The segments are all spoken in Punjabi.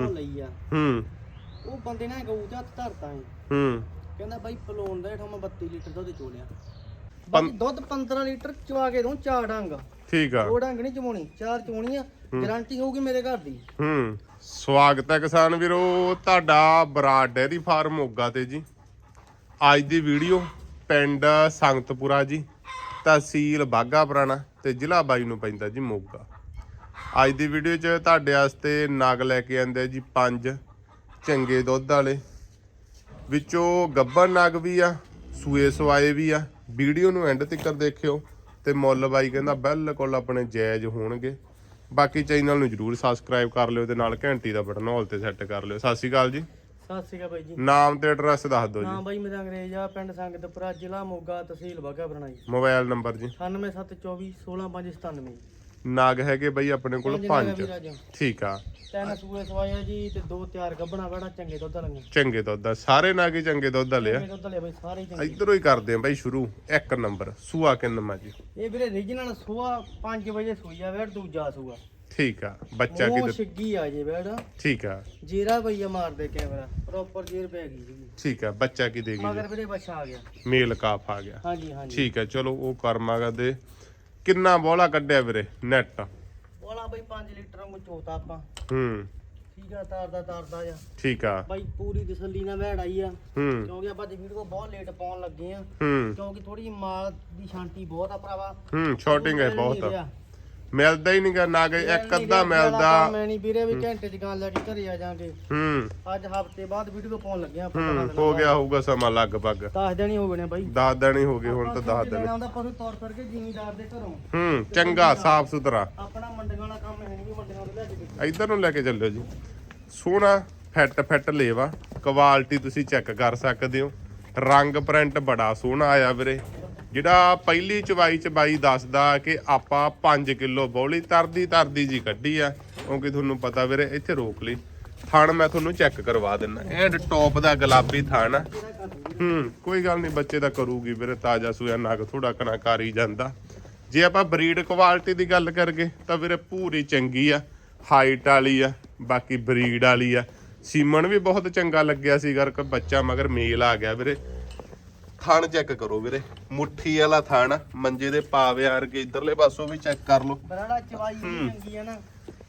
ਉਹ ਲਈ ਆ। ਹੂੰ। ਉਹ ਬੰਦੇ ਨੇ ਗਊ ਤੇ ਹੱਥ ਧਰਤਾ ਹੈ ਹੂੰ। ਕਹਿੰਦਾ ਬਾਈ ਪਲੋਣ ਦਾ ਹੇਠੋਂ ਮੈਂ 32 ਲੀਟਰ ਦੁੱਧ ਚੋਲਿਆ। ਬਾਕੀ ਦੁੱਧ 15 ਲੀਟਰ ਚਵਾ ਕੇ ਦੂੰ ਚਾਰ ਡੰਗ। ਠੀਕ ਆ। ਦੋ ਡੰਗ ਨਹੀਂ ਚਵਾਉਣੀ ਚਾਰ ਚੋਣੀਆਂ ਗਾਰੰਟੀ ਹੋਊਗੀ ਮੇਰੇ ਘਰ ਦੀ। ਹੂੰ। ਸਵਾਗਤ ਹੈ ਕਿਸਾਨ ਵੀਰੋ ਤੁਹਾਡਾ ਬਰਾੜ ਡੈਰੀ ਫਾਰਮ ਮੋਗਾ ਤੇ ਜੀ। ਅੱਜ ਦੀ ਵੀਡੀਓ ਪਿੰਡ ਸੰਗਤਪੁਰਾ ਜੀ ਤਹਿਸੀਲ ਬਾਗਾ ਪੁਰਾਣਾ ਤੇ ਜ਼ਿਲ੍ਹਾ ਬਾਈ ਨੂੰ ਪੈਂਦਾ ਜੀ ਮੋਗਾ। ਅੱਜ ਦੀ ਵੀਡੀਓ 'ਚ ਤੁਹਾਡੇ ਵਾਸਤੇ ਨਗ ਲੈ ਕੇ ਆਂਦੇ ਜੀ ਪੰਜ ਚੰਗੇ ਦੁੱਧ ਵਾਲੇ। ਵਿੱਚੋਂ ਗੱਬਰ ਨਗ ਵੀ ਆ ਸੂਏ ਸਵਾਏ ਵੀ ਆ। ਵੀਡੀਓ ਨੂੰ ਐਂਡ ਤੱਕ ਦੇਖਿਓ ਤੇ ਮੁੱਲ ਬਾਈ ਕਹਿੰਦਾ ਬਿਲਕੁਲ ਆਪਣੇ ਜਾਇਜ਼ ਹੋਣਗੇ। ਬਾਕੀ ਚੈਨਲ ਨੂੰ ਜਰੂਰ ਸਬਸਕ੍ਰਾਈਬ ਕਰ ਲਿਓ ਤੇ ਨਾਲ ਘੰਟੀ ਦਾ ਬਟਨ ਹਾਲ ਤੇ ਸੈੱਟ ਕਰ ਲਿਓ। ਸਤਿ ਸ਼੍ਰੀ ਅਕਾਲ ਜੀ। ਸਤਿ ਸ਼੍ਰੀ ਅਕਾਲ ਬਾਈ ਜੀ। ਨਾਮ ਤੇ ਐਡਰੈਸ ਦੱਸ ਦਿਓ ਹਾਂ ਜੀ ਬਾਈ ਮੇਰਾ ਅੰਗਰੇਜ਼ ਆ ਪਿੰਡ ਸੰਗਤਪੁਰਾ ਜ਼ਿਲ੍ਹਾ ਮੋਗਾ ਤਹਿਸੀਲ ਬਾਗਾ ਜੀ। ਮੋਬਾਈਲ ਨੰਬਰ ਜੀ 9724 16597 ਨਾਗ ਹੈਗੇ ਬਈ ਆਪਣੇ ਕੋਲ ਪੰਜ। ਠੀਕ ਆ। ਤਿੰਨ ਸੂਏ ਸਵਾਇਆ ਜੀ ਤੇ ਦੋ ਤਿਆਰ ਗੱਬਣਾ ਬੜਾ ਚੰਗੇ ਦੁੱਧ ਵਾਲੀਆਂ। ਚੰਗੇ ਦੁੱਧ ਆ। ਸਾਰੇ ਨਾਗ ਹੀ ਚੰਗੇ ਦੁੱਧ ਵਾਲੇ ਆ। ਚੰਗੇ ਦੁੱਧ ਵਾਲੇ ਬਾਈ ਸਾਰੇ ਹੀ ਚੰਗੇ। ਇਧਰੋਂ ਹੀ ਕਰਦੇ ਆ ਬਾਈ ਸ਼ੁਰੂ। ਇੱਕ ਨੰਬਰ ਸੂਆ ਕਿੰਨਮਾ ਜੀ? ਇਹ ਵੀਰੇ ਰੀਜਨਲ ਸੂਆ 5 ਵਜੇ ਸੂਈ ਆ ਵੇੜ ਦੂਜਾ ਸੂਆ। ਠੀਕ ਆ ਬੱਚਾ ਉਹ ਕਿਤੇ ਛਿੱਗੀ ਆ ਜੇ ਵੇੜ ਠੀਕ ਆ। ਜੀਰਾ ਭਈਆ ਮਾਰਦੇ ਕੈਮਰਾ ਪ੍ਰੋਪਰ ਜੀਰ ਪੈ ਗਈ ਜੀ ਠੀਕ ਆ ਬੱਚਾ ਕੀ ਦੇਗੀ ਮਗਰ ਵੀਰੇ ਬੱਚਾ ਆ ਗਿਆ। ਮੇਲ ਕਾਫ ਆ ਗਿਆ। ਹਾਂਜੀ ਹਾਂਜੀ। ਠੀਕ ਆ ਚਲੋ ਉਹ ਕਰਮਾਗਾ ਦੇ ਕਿੰਨਾ ਬੋਲਾ ਕੱਢਿਆ ਵੀਰੇ ਨੈਟ ਵਾਲਾ ਬਾਈ 5 ਲੀਟਰ ਨੂੰ ਚੋਤਾ ਆਪਾਂ। ਹੂੰ। ਠੀਕ ਆ ਤਾਰਦਾ ਤਾਰਦਾ ਆ। ਠੀਕ ਆ। ਬਾਈ ਪੂਰੀ ਤਸੱਲੀ ਨਾਲ ਵਹਿੜ ਆਈ ਆ। ਹੂੰ। ਕਿਉਂਕਿ ਆਪਾਂ ਦੀ ਵੀਡੀਓ ਬਹੁਤ ਲੇਟ ਪਾਉਣ ਲੱਗੇ ਆ। ਹੂੰ। ਕਿਉਂਕਿ ਥੋੜੀ ਮਾਲ ਦੀ ਸ਼ਾਂਤੀ ਬਹੁਤ ਆ ਭਰਾਵਾ। ਹੂੰ ਸ਼ਾਰਟਿੰਗ ਹੈ ਬਹੁਤ ਰਿਹਾ। ਮਿਲਦਾ ਹੀ ਨਹੀਂਗਾ ਨਾ ਕਿ ਇੱਕ ਅੱਧਾ ਮਿਲਦਾ। ਮੈਂ ਨਹੀਂ ਵੀਰੇ ਵੀ ਘੰਟੇ ਚ ਗਾਂ ਲੈ ਕੇ ਘਰੇ ਆ ਜਾਾਂਗੇ। ਹੂੰ। ਅੱਜ ਹਫ਼ਤੇ ਬਾਅਦ ਵੀਡੀਓ ਪਾਉਣ ਲੱਗੇ ਆ ਆਪਾਂ ਹੂੰ ਹੋ ਗਿਆ ਹੋਊਗਾ ਸਮਾਂ ਲਗਭਗ। 10 ਦਿਨ ਹੀ ਹੋ ਗਏ ਨੇ ਬਾਈ। 10 ਦਿਨ ਹੀ ਹੋ ਗਏ ਹੁਣ ਤਾਂ 10 ਦਿਨ। ਆਉਂਦਾ ਪਸ਼ੂ ਤੌਰ ਕਰਕੇ ਜ਼ਿਮੀਦਾਰ ਦੇ ਘਰੋਂ। ਹੂੰ ਚੰਗਾ ਸਾਫ਼ ਸੁਥਰਾ। ਆਪਣਾ ਮੰਡੀਆਂ ਵਾਲਾ ਕੰਮ ਹੈ ਨਹੀਂ ਮੰਡੀਆਂ ਤੋਂ ਲੈ ਕੇ ਦੇ ਇੱਧਰ ਨੂੰ ਲੈ ਕੇ ਚੱਲਿਓ ਜੀ। ਸੋਹਣਾ ਫਿੱਟ ਫਿੱਟ ਲੇਵਾ। ਕੁਆਲਿਟੀ ਤੁਸੀਂ ਚੈੱਕ ਕਰ ਸਕਦੇ ਹੋ। ਰੰਗ ਪ੍ਰਿੰਟ ਬੜਾ ਸੋਹਣਾ ਆਇਆ ਵੀਰੇ। ਜਿਹੜਾ ਪਹਿਲੀ ਚਵਾਈ ਚ ਬਾਈ ਦੱਸਦਾ ਕਿ ਆਪਾਂ 5 ਕਿਲੋ ਬੌਲੀ ਤਰਦੀ ਤਰਦੀ ਜੀ ਕੱਢੀ ਆ। ਕਿਉਂਕਿ ਤੁਹਾਨੂੰ ਪਤਾ ਵੀਰੇ, ਇੱਥੇ ਰੋਕ ਲਈ। ਥਣ ਮੈਂ ਤੁਹਾਨੂੰ ਚੈੱਕ ਕਰਵਾ ਦਿੰਦਾ। ਐਂਡ ਟੌਪ ਦਾ ਗੁਲਾਬੀ ਥਣ ਆ। ਹੂੰ, ਕੋਈ ਗੱਲ ਨਹੀਂ ਬੱਚੇ ਦਾ ਕਰੂਗੀ ਵੀਰੇ, ਤਾਜ਼ਾ ਸੂਆ ਨਗ ਥੋੜਾ ਕਣਾ ਕਰ ਹੀ ਜਾਂਦਾ। ਜੇ ਆਪਾਂ ਬਰੀਡ ਕੁਆਲਿਟੀ ਦੀ ਗੱਲ ਕਰਗੇ ਤਾਂ ਵੀਰੇ ਪੂਰੀ ਚੰਗੀ ਆ, ਹਾਈਟ ਵਾਲੀ ਆ, ਬਾਕੀ ਬਰੀਡ ਵਾਲੀ ਆ। ਸੀਮਨ ਵੀ ਬਹੁਤ ਚੰਗਾ ਲੱਗਿਆ ਸੀ ਗਰ ਬੱਚਾ ਮਗਰ ਮੇਲ ਆ ਗਿਆ ਵੀਰੇ। ਥਣ ਚੈੱਕ ਕਰੋ ਵੀਰੇ। ਮੁੱਠੀ ਵਾਲਾ ਥਣ ਮੰਜੇ ਦੇ ਪਾਵਿਆਂ ਵਰਗੇ ਇਧਰਲੇ ਪਾਸੋਂ ਵੀ ਚੈੱਕ ਕਰ ਲਓ। ਬਰਾੜਾ ਚਵਾਈ ਵੀ ਚੰਗੀ ਆ ਨਾ।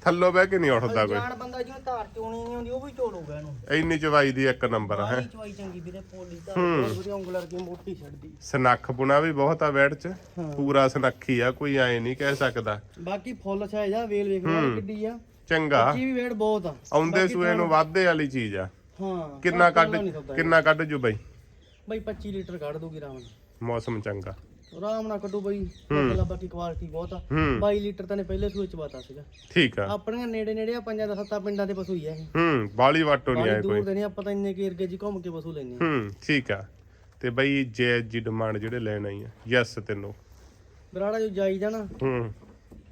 ਥੱਲੋਂ ਬਹਿ ਕੇ ਨਹੀਂ ਉੱਠਦਾ ਕੋਈ। ਜਾਣ ਬੰਦਾ ਜਿਹਨੂੰ ਧਾਰ ਚੋਣੀ ਨਹੀਂ ਹੁੰਦੀ ਉਹ ਵੀ ਚੋਲੂਗਾ ਇਹਨੂੰ। ਇੰਨੀ ਚਵਾਈ ਦੀ ਇੱਕ ਨੰਬਰ ਆ ਹੈ। ਚਵਾਈ ਚੰਗੀ ਵੀਰੇ ਪੋਲੀ ਧਾਰ ਬਹੁਤ ਵਧੀਆ ਉਂਗਲਰ ਦੀ ਮੋਟੀ ਛੱਡਦੀ। ਸਨੱਖ ਪੁਣਾ ਵੀ ਬਹੁਤ ਆ ਵੈੜ ਚ। ਪੂਰਾ ਸਨੱਖੀ ਆ ਕੋਈ ਐ ਨਹੀਂ ਕਹਿ ਸਕਦਾ। ਬਾਕੀ ਫੁੱਲ ਸਾਈਜ਼ ਆ ਵੇਲ ਵੇਖ ਲਓ ਕਿੱਡੀ ਆ। ਚੰਗਾ। ਜੀ ਵੀ ਵੇੜ ਬਹੁਤ ਆ। ਆਉਂਦੇ ਸੂਏ ਨੂੰ ਵਾਧੇ ਵਾਲੀ ਚੀਜ਼ ਆ। ਹਾਂ ਕਿੰਨਾ ਪਰ ਕੱਢ ਕਿੰਨਾ ਕੱਢ ਜੂ ਬਾਈ? ਬਈ 25 ਲੀਟਰ ਕੱਢ ਦੂਗੀ ਆਰਾਮ ਨਾਲ। ਮੌਸਮ ਚੰਗਾ। ਆਰਾਮ ਨਾਲ ਕੱਢੂ ਬਈ। ਮਤਲਬ ਬਾਕੀ ਕੁਆਲਿਟੀ ਬਹੁਤ ਆ। ਹੂੰ। 22 ਲੀਟਰ ਤਾਂ ਨੇ ਪਹਿਲੇ ਸੂਏ ਚ ਬਾਤਾ ਸੀਗਾ। ਠੀਕ ਆ। ਆਪਣੀਆਂ ਨੇੜੇ ਨੇੜੇ ਆ ਪੰਜਾਂ ਦਾ ਸੱਤਾ ਪਿੰਡਾਂ ਦੇ ਪਸ਼ੂ ਹੀ ਆ ਇਹ। ਹੂੰ ਬਾਲੀ ਵਾਟੋ ਨਹੀਂ ਆਏ ਦੂਰ ਕੋਈ। ਦੇ ਨਹੀਂ ਆਪਾਂ ਤਾਂ ਇੰਨੇ ਕੇ ਏਰੀਏ 'ਚ ਘੁੰਮ ਕੇ ਪਸ਼ੂ ਲੈਨੇ ਆ। ਹੂੰ ਠੀਕ ਆ। ਤੇ ਬਈ ਜੇ ਜੀ ਡਿਮਾਂਡ ਜਿਹੜੇ ਲੈਣ ਆਈ ਆ ਯੈਸ ਤੈਨੂੰ। ਬਰਾੜਾ ਜੋ ਜਾਈਦਾ ਨਾ ਹੂੰ।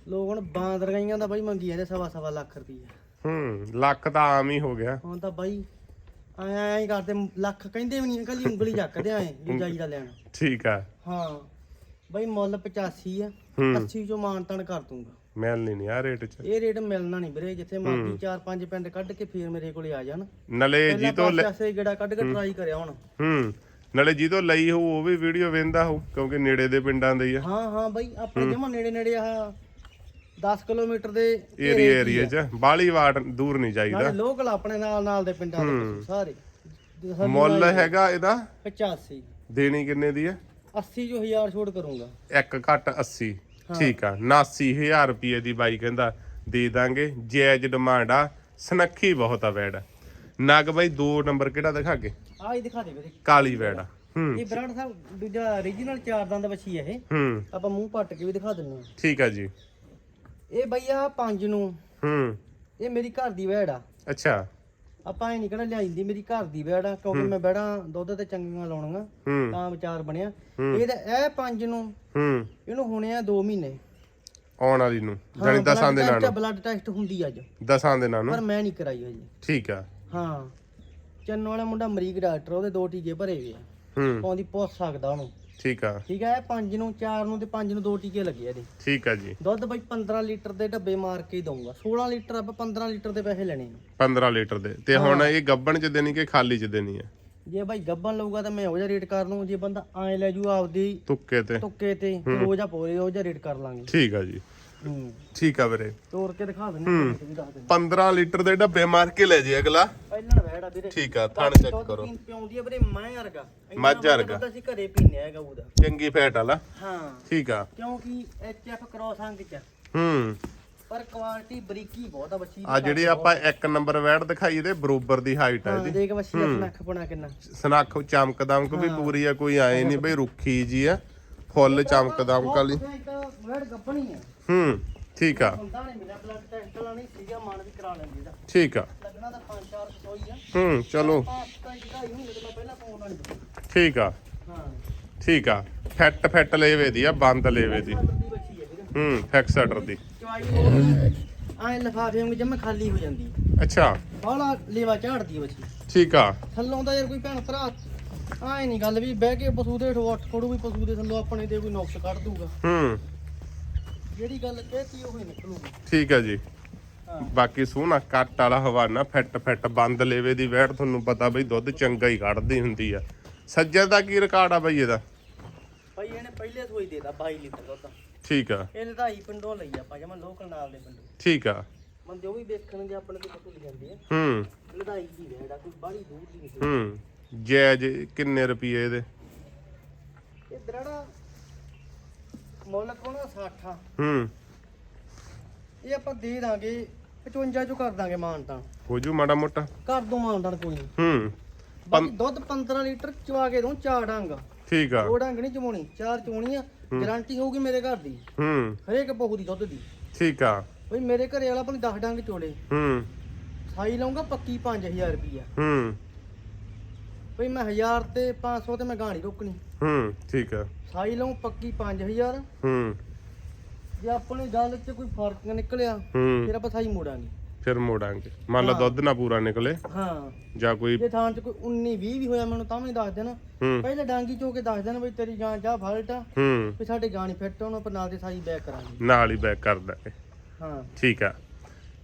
ਲੋਕ ਹੁਣ ਬਾਂਦਰ ਗਾਈਆਂ ਦਾ ਬਾਈ ਮੰਗੀ ਜਾਂਦੇ ਸਵਾ ਸਵਾ ਲੱਖ ਰੁਪਈਆ। ਹੂੰ ਲੱਖ ਤਾਂ ਆਮ ਹੀ ਹੋ ਗਿਆ। ਹੁਣ ਤਾਂ ਬਾਈ ਐਂ ਐਂ ਹੀ ਕਰਦੇ ਲੱਖ ਕਹਿੰਦੇ ਵੀ ਨਹੀਂ ਕੱਲੀ ਉਂਗਲੀ ਚੱਕਦੇ ਐ ਜੋ ਜਾਈਦਾ ਲੈਣਾ। ਠੀਕ ਆ। ਹਾਂ ਬਾਈ ਮੁੱਲ 85 ਆ ਹੂੰ। 80 ਚੋਂ ਮਾਨਤਨ ਕਰ ਦੂੰਗਾ। ਮਿਲਣੀ ਨਹੀਂ ਆ ਰੇਟ ਚ। ਇਹ ਰੇਟ ਮਿਲਣਾ ਨਹੀਂ ਵੀਰੇ ਜਿੱਥੇ ਮਰਜ਼ੀ ਚਾਰ ਪੰਜ ਪਿੰਡ ਕੱਢ ਕੇ ਫੇਰ ਮੇਰੇ ਕੋਲੇ ਆ ਜਾਣ। ਨਲੇ ਜੀ ਤੋਂ ਲੈ- ਪਾਸੇ ਗੇੜਾ ਕੱਢ ਕੇ ਟਰਾਈ ਕਰਿਆ ਹੁਣ। ਹੂੰ। ਨਲੇ ਜੀ ਤੋਂ ਲਈ ਹੋ ਉਹ ਵੀ ਵੀਡੀਓ ਵੇਂਦਾ ਹੋ ਕਿਉਂਕਿ ਨੇੜੇ ਦੇ ਪਿੰਡਾਂ ਦੇ ਹੀ ਆ। ਹਾਂ ਹਾਂ ਬਾਈ ਆਪਣੇ ਜਮਾ ਨੇੜੇ ਨੇੜੇ ਆ। 10 ਕਿਲੋਮੀਟਰ ਦੇ ਏਰੀਆ ਏਰੀਆ ਚ। ਬਾਲੀ ਵਾਟ ਦੂਰ ਨਹੀਂ ਨਾਲੇ ਲੋਕਲ ਆਪਣੇ ਨਾਲ ਨਾਲ ਦੇ ਪਿੰਡਾਂ ਦੇ ਸਾਰੇ। ਮੁੱਲ ਹੈਗਾ ਇਹਦਾ? 85 ਦੇਣੀ ਕਿੰਨੇ ਦੀ ਆ? 80 ਜੋ ਹਜ਼ਾਰ ਛੋੜ ਕਰੂੰਗਾ। ਇੱਕ ਘੱਟ 80 ਠੀਕ ਆ। 79000 ਰੁਪਏ ਦੀ ਬਾਈ ਕਹਿੰਦਾ ਦੇ ਦਾਂਗੇ। ਜਾਇਜ਼ ਡਿਮਾਂਡ ਆ। ਸਨੱਖੀ ਬਹੁਤ ਆ ਵੈੜ ਨਗ ਬਾਈ ਦੋ ਨੰਬਰ ਕਿਹੜਾ ਦਿਖਾਗੇ ਆਹ ਹੀ ਦਿਖਾ ਦੇ ਵੀਰੇ। ਕਾਲੀ ਵੈੜ ਆ। ਹੂੰ। ਇਹ ਬਰਾੜ ਸਾਹਿਬ ਦੂਜਾ origignal ਚਾਰ ਦੰਦ ਵੱਛੀ ਆ ਇਹ। ਹੂੰ। ਆਪਾਂ ਮੂੰਹ ਪੱਟ ਕੇ ਵੀ ਦਿਖਾ ਦਿੰਨੇ ਆ ਠੀਕ ਆ ਜੀ। ਇਹ ਬਈ ਆ ਪੰਜ ਨੂੰ। ਹੂੰ। ਇਹ ਮੇਰੀ ਘਰ ਦੀ ਵੈੜ ਆ। ਅੱਛਾ। ਆਪਾਂ ਇਹ ਨਹੀਂ ਕਿਹੜਾ ਲਿਆਈਂਦੀ ਮੇਰੀ ਘਰ ਦੀ ਵੈੜ ਆ ਕਿਉਂਕਿ ਮੈਂ ਵੈੜਾਂ ਦੁੱਧ ਤੇ ਚੰਗੀਆਂ ਲਾਉਣੀਆਂ ਹੂੰ। ਤਾਂ ਵਿਚਾਰ ਬਣਿਆ। ਇਹ ਤਾਂ ਇਹ ਪੰਜ ਨੂੰ ਹੂੰ। ਇਹਨੂੰ ਹੋਣੇ ਆ 2 ਮਹੀਨੇ। ਆਉਣ ਵਾਲੀ ਨੂੰ ਜਾਨੀ ਦਸਾਂ ਦੇ ਨਾਲ ਬਲੱਡ ਟੈਸਟ ਹੁੰਦੀ ਅੱਜ। ਦਸਾਂ ਦੇ ਨਾਲ ਪਰ ਮੈਂ ਨਹੀਂ ਕਰਾਈ ਹਜੇ। ਠੀਕ ਆ। ਹਾਂ। ਚੰਨ ਵਾਲਾ ਮੁੰਡਾ ਅਮਰੀਕ ਡਾਕਟਰ ਉਹਦੇ ਦੋ ਟੀਕੇ ਭਰੇ ਹੋਏ ਆ। ਹੂੰ। ਪਾਉਂਦੀ ਪੁੱਛ ਸਕਦਾ ਉਹਨੂੰ। ਠੀਕ ਆ। ਠੀਕ ਹੈ 5 ਨੂੰ 4 ਨੂੰ ਤੇ 5 ਨੂੰ ਦੋ ਟੀਕੇ ਲੱਗੇ ਆ ਇਹਦੇ। ਠੀਕ ਆ ਜੀ। ਦੁੱਧ ਬਾਈ 15 ਲੀਟਰ ਦੇ ਡੱਬੇ ਮਾਰ ਕੇ ਦਊਂਗਾ। 16 ਲੀਟਰ ਆਪਾਂ 15 ਲੀਟਰ ਦੇ ਪੈਸੇ ਲੈਣੇ ਨੇ 15 ਲੀਟਰ ਦੇ। ਤੇ ਹੁਣ ਇਹ ਗੱਬਣ ਚ ਦੇਣੀ ਕਿ ਖਾਲੀ ਚ ਦੇਣੀ ਆ? ਜੇ ਬਾਈ ਗੱਬਨ ਲਊਗਾ ਤਾਂ ਮੈਂ ਉਹ ਜਿਹਾ ਰੇਟ ਕਰ ਲੂੰ ਜੇ ਬੰਦਾ ਐ ਲੈ ਜੂ ਆਪਦੀ ਤੁੱਕੇ ਤੇ। ਤੁੱਕੇ ਤੇ ਉਹ ਜਿਹਾ ਪੋਰੇ ਉਹ ਜਿਹਾ ਰੇਟ ਕਰ ਲਾਂਗੇ। ਠੀਕ ਆ ਜੀ। ਹੂੰ। ਠੀਕ ਆ ਵੀਰੇ। ਤੋੜ ਕੇ ਦਿਖਾ ਦਿੰਦੇ ਵੀ ਦੱਸ ਦਿੰਦੇ 15 ਲੀਟਰ ਦੇ ਡੱਬੇ ਮਾਰ ਕੇ ਲੈ ਜੇ ਅਗਲਾ। ਪਹਿਲਾਂ ਵੀਰੇ। ਠੀਕ ਆ ਥਣ ਚੈੱਕ ਕਰੋ। ਪੀਂ- ਪਿਆਉਂਦੀ ਆ ਵੀਰੇ ਮੈਂ ਵਰਗਾ। ਇੰਨਾ ਮੱਝ ਵਧੀਆ ਵਰਗਾ। ਦੁੱਧ ਅਸੀਂ ਘਰੇ ਪੀਨੇ ਹੈਗਾ ਉਹਦਾ। ਚੰਗੀ ਫੈਟ ਵਾਲਾ। ਹਾਂ। ਠੀਕ ਆ। ਕਿਉਂਕਿ ਐਚਐਫ ਕ੍ਰੋਸ ਅੰਗ ਚ ਆ। ਹੂੰ। ਪਰ ਕੁਆਲਿਟੀ ਬਰੀਕੀ ਬਹੁਤ ਆ ਬੱਚੀ ਆ ਜਿਹੜੀ ਆਪਾਂ ਇੱਕ ਨੰਬਰ ਵੈੜ ਦਿਖਾਈ ਇਹਦੇ ਬਰੋਬਰ ਦੀ ਹਾਈਟ ਆ ਇਹਦੀ। ਦੇਖ ਬੱਚੀ ਦਾ ਨੱਖ ਪਣਾ ਕਿੰਨਾ। ਸਨੱਖ ਚਮਕ ਦਮਕ ਵੀ ਪੂਰੀ ਆ ਕੋਈ ਆਏ ਨਹੀਂ ਬਈ ਰੁੱਖੀ ਜੀ ਆ। ਫੁੱਲ ਚਮਕ ਦਮਕ ਆ ਹੂੰ। ਠੀਕ ਆ। ਹੁੰਦਾ ਨਹੀਂ ਮਿਲਿਆ ਬਲੱਡ ਟੈਸਟ ਵਾਲਾ ਨਹੀਂ ਸੀਗਾ ਮਨ ਵੀ ਕਰਾ ਲੈਂਦੇ ਇਹਦਾ ਠੀਕ ਆ। ਲੱਗਣਾ ਤਾਂ 5-4 ਸੋਈ ਆ। ਹੂੰ ਚਲੋ। ਠੀਕ ਆ। ਹਾਂ। ਠੀਕ ਆ। ਫੈਟ ਫੈਟ ਲੇਵੇ ਦੀ ਆ ਬੰਦ ਲੇਵੇ ਦੀ। ਹੈ ਫੈਕਸਟਰ ਦੀ। ਐ ਲਫਾਫੇ ਵਾਂਗ ਜਮਾ ਖਾਲੀ ਹੋ ਜਾਂਦੀ ਅੱਛਾ। ਬਾਹਲਾ ਲੇਵਾ ਝਾੜਦੀ ਬੱਚੀ। ਠੀਕ ਆ। ਥੱਲੋਂ ਦਾ ਯਾਰ ਕੋਈ ਭੈਣ ਭਰਾ ਆਏ ਨਹੀਂ ਗੱਲ ਵੀ ਬਹਿ ਕੇ ਪਸ਼ੂ ਦੇ ਠੋ ਅੱਠ ਖੜੂ ਵੀ ਪਸ਼ੂ ਦੇ ਥੱਲੋਂ ਆਪਣੇ ਤੇ ਕੋਈ ਨੁਕਸ ਕੱਢ ਦੂਗਾ। ਹੂੰ। ਜਿਹੜੀ ਗੱਲ ਕਹਿਤੀ ਉਹ ਹੀ ਨਿਕਲੂਗੀ। ਠੀਕ ਆ ਜੀ। ਹਾਂ। ਬਾਕੀ ਸੋਹਣਾ ਕੱਟ ਵਾਲਾ ਹਵਾਨਾ ਫਿੱਟ ਫਿੱਟ ਬੰਦ ਲੇਵੇ ਦੀ ਵੈੜ ਤੁਹਾਨੂੰ ਪਤਾ ਬਈ ਦੁੱਧ ਚੰਗਾ ਹੀ ਕੱਢਦੀ ਹੁੰਦੀ ਆ। ਸੱਜਰ ਦਾ ਕੀ ਰਿਕਾਰਡ ਆ ਬਈ ਇਹਦਾ? ਭਾਈ ਇਹਨੇ ਪਹਿਲੇ ਤੋਂ ਹੀ ਦੇਦਾ 22 ਲੀਟਰ ਦੁੱਧ। ਠੀਕ ਆ। ਇਹ ਲਧਾਈ ਪਿੰਡੋਂ ਲਈ ਆਪਾਂ ਜਮਾ ਲੋਕਲ ਨਾਲ ਦੇ ਪਿੰਡੋਂ। ਠੀਕ ਆ। ਬੰਦੇ ਉਹ ਵੀ ਵੇਖਣਗੇ ਆਪਣੇ ਤੋਂ ਪਸ਼ੂ ਲੈ ਜਾਂਦੇ ਆ। ਹੂੰ। ਲਧਾਈ ਦੀ ਵੇੜਾ ਕੋਈ ਬਾਹਲੀ ਦੂਰ ਦੀ ਨਹੀਂ। ਹੂੰ। ਜੈਜ ਕਿੰਨੇ ਰੁਪਏ ਇਹਦੇ? ਇਹ ਦਰੜਾ ਮੁੱਲ ਕੋਣਾ 60 ਆ। ਹੂੰ। ਇਹ ਆਪਾਂ ਦੇ ਦਾਂਗੇ 55 ਚੋਂ ਕਰ ਦਾਂਗੇ ਮਾਨਤਾਂ ਹੋ ਜੂ ਮਾੜਾ ਮੋਟਾ। ਕਰ ਦੋ ਮਾਨਤਾਂ ਕੋਈ ਨਹੀਂ ਹੂੰ। ਬਾਕੀ ਦੁੱਧ 15 ਲੀਟਰ ਚਵਾ ਕੇ ਦੂੰ ਚਾਰ ਡੰਗ। ਠੀਕ ਆ। ਦੋ ਡੰਗ ਨਹੀਂ ਚਵਾਉਣੀ ਚਾਰ ਚੋਣੀ ਆ ਗਾਰੰਟੀ ਹੋਊਗੀ ਮੇਰੇ ਘਰ ਦੀ। ਹੂੰ। ਹਰੇਕ ਬਹੂ ਦੀ ਦੁੱਧ ਦੀ। ਠੀਕ ਆ। ਬਈ ਮੇਰੇ ਘਰੇ ਵਾਲਾ ਆਪਣੀ 10 ਡੰਗ ਚੋਲੇ। ਹੂੰ। ਸਾਈ ਲਾਉਂਗਾ ਪੱਕੀ 5000 ਰੁਪਈਆ। ਹੂੰ। ਬਈ ਮੈਂ 1000 ਤੇ 500 ਤੇ ਮੈਂ ਗਾਣੀ ਰੋਕਣੀ। ਹੂੰ ਠੀਕ ਆ ਸਾਈ ਲਾਉਂ ਪੱਕੀ 5000 ਹੂੰ। ਜੇ ਆਪਣੀ ਗੱਲ 'ਚ ਕੋਈ ਫ਼ਰਕ ਨਿਕਲਿਆ ਹੂੰ। ਫਿਰ ਆਪਾਂ ਸਾਈ ਮੋੜਾਂਗੇ। ਫਿਰ ਮੋੜਾਂਗੇ। ਮੰਨ ਲਾ ਦੁੱਧ ਨਾ ਪੂਰਾ ਨਿਕਲੇ। ਹਾਂ। ਜਾਂ ਕੋਈ ਜੇ ਥਾਂ 'ਚ ਕੋਈ 19 20 ਵੀ ਹੋਇਆ ਮੈਨੂੰ ਤਾਂ ਵੀ ਦੱਸ ਦੇਣਾ। ਹੂੰ। ਪਹਿਲੇ ਡਾਂਗੀ ਚੋ ਕੇ ਦੱਸ ਦੇਣਾ ਬਈ ਤੇਰੀ ਗਾਂ ਜਾ ਫਾਲਟ ਆ ਹੂੰ। ਵੀ ਸਾਡੇ ਗਾਣੀ ਫਿੱਟ ਹੋਣ ਪਰ ਨਾਲ ਦੇ ਸਾਈ ਬੈਕ ਕਰਾਂਗੇ। ਨਾਲ ਹੀ ਬੈਕ ਕਰ ਦਾਂਗੇ। ਹਾਂ। ਠੀਕ ਆ।